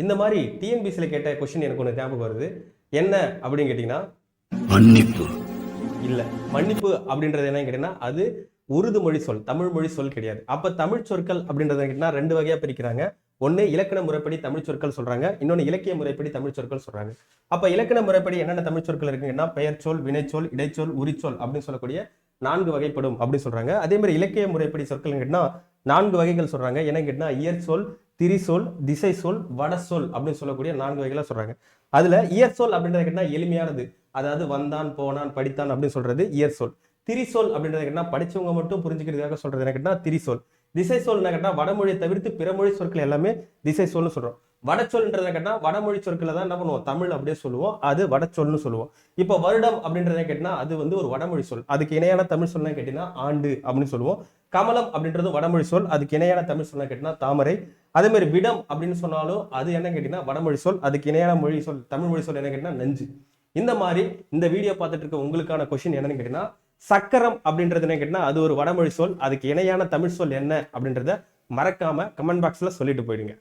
இந்த மாதிரி டிஎன்பிசியில் கேட்ட கொஷின் எனக்கு ஒன்று ஞாபகம் வருது. என்ன அப்படின்னு கேட்டிங்கன்னா மன்னிப்பு. இல்லை மன்னிப்பு அப்படின்றது என்னன்னு கேட்டிங்கன்னா அது உருது மொழி சொல் தமிழ் மொழி சொல் கிடையாது. அப்போ தமிழ் சொற்கள் அப்படின்றத கேட்டிங்கன்னா ரெண்டு வகையாக பிரிக்கிறாங்க. ஒன்று இலக்கண முறைப்படி தமிழ் சொற்கள் சொல்கிறாங்க இன்னொன்று இலக்கிய முறைப்படி தமிழ் சொற்கள் சொல்கிறாங்க அப்போ இலக்கண முறைப்படி என்னென்ன தமிழ் சொற்கள் இருக்குங்கன்னா பெயர்ச்சொல் வினைச்சொல் இடைச்சொல் உரிச்சொல் அப்படின்னு சொல்லக்கூடிய நான்கு வகைப்படும் அப்படின்னு சொல்கிறாங்க அதே மாதிரி இலக்கிய முறைப்படி சொற்கள் கேட்டிங்கன்னா நான்கு வகைகள் சொல்கிறாங்க என்ன கேட்டிங்கன்னா இயற் சொல் திரிசொல் திசை சொல் வட சொல் அப்படின்னு சொல்லக்கூடிய நான்கு வகைகளாக சொல்கிறாங்க அதில் இயற் சொல் அப்படின்றது கேட்டிங்கன்னா எளிமையானது. அதாவது வந்தான் போனான் படித்தான் அப்படின்னு சொல்றது இயற் சொல் திரிசொல் அப்படின்றது கேட்டா படிச்சவங்க மட்டும் புரிஞ்சுக்கிறதுக்காக சொல்றது. என்ன கேட்டா திரிசொல். திசை சொல் என்ன கேட்டா வடமொழியை தவிர்த்து பிறமொழி சொற்கள் எல்லாமே திசை சொல்னு சொல்றோம். வடச்சொல்ன்றதை கேட்டால் வடமொழி சொற்களை தான் என்ன பண்ணுவோம்? தமிழ் அப்படியே சொல்லுவோம். அது வடச்சொல்னு சொல்லுவோம். இப்போ வருடம் அப்படின்றத கேட்டினா அது வந்து ஒரு வடமொழி சொல். அதுக்கு இணையான தமிழ் சொல்ல கேட்டிங்கன்னா ஆண்டு அப்படின்னு சொல்லுவோம். கமலம் அப்படின்றது வடமொழி சொல். அதுக்கு இணையான தமிழ் சொல்ல கேட்டினா தாமரை. அதே மாதிரி விடம் அப்படின்னு சொன்னாலும் அது என்ன கேட்டீங்கன்னா வடமொழி சொல். அதுக்கு இணையான மொழி சொல் தமிழ் மொழி சொல் என்ன கேட்டினா நஞ்சு. இந்த மாதிரி இந்த வீடியோ பார்த்துட்டு இருக்க உங்களுக்கான கொஷின் என்னன்னு கேட்டீங்கன்னா சக்கரம் அப்படின்றது என்ன கேட்டீங்கன்னா அது ஒரு வடமொழி சொல். அதுக்கு இணையான தமிழ் சொல் என்ன அப்படின்றத மறக்காம கமெண்ட் பாக்ஸ்ல சொல்லிட்டு போயிடுங்க.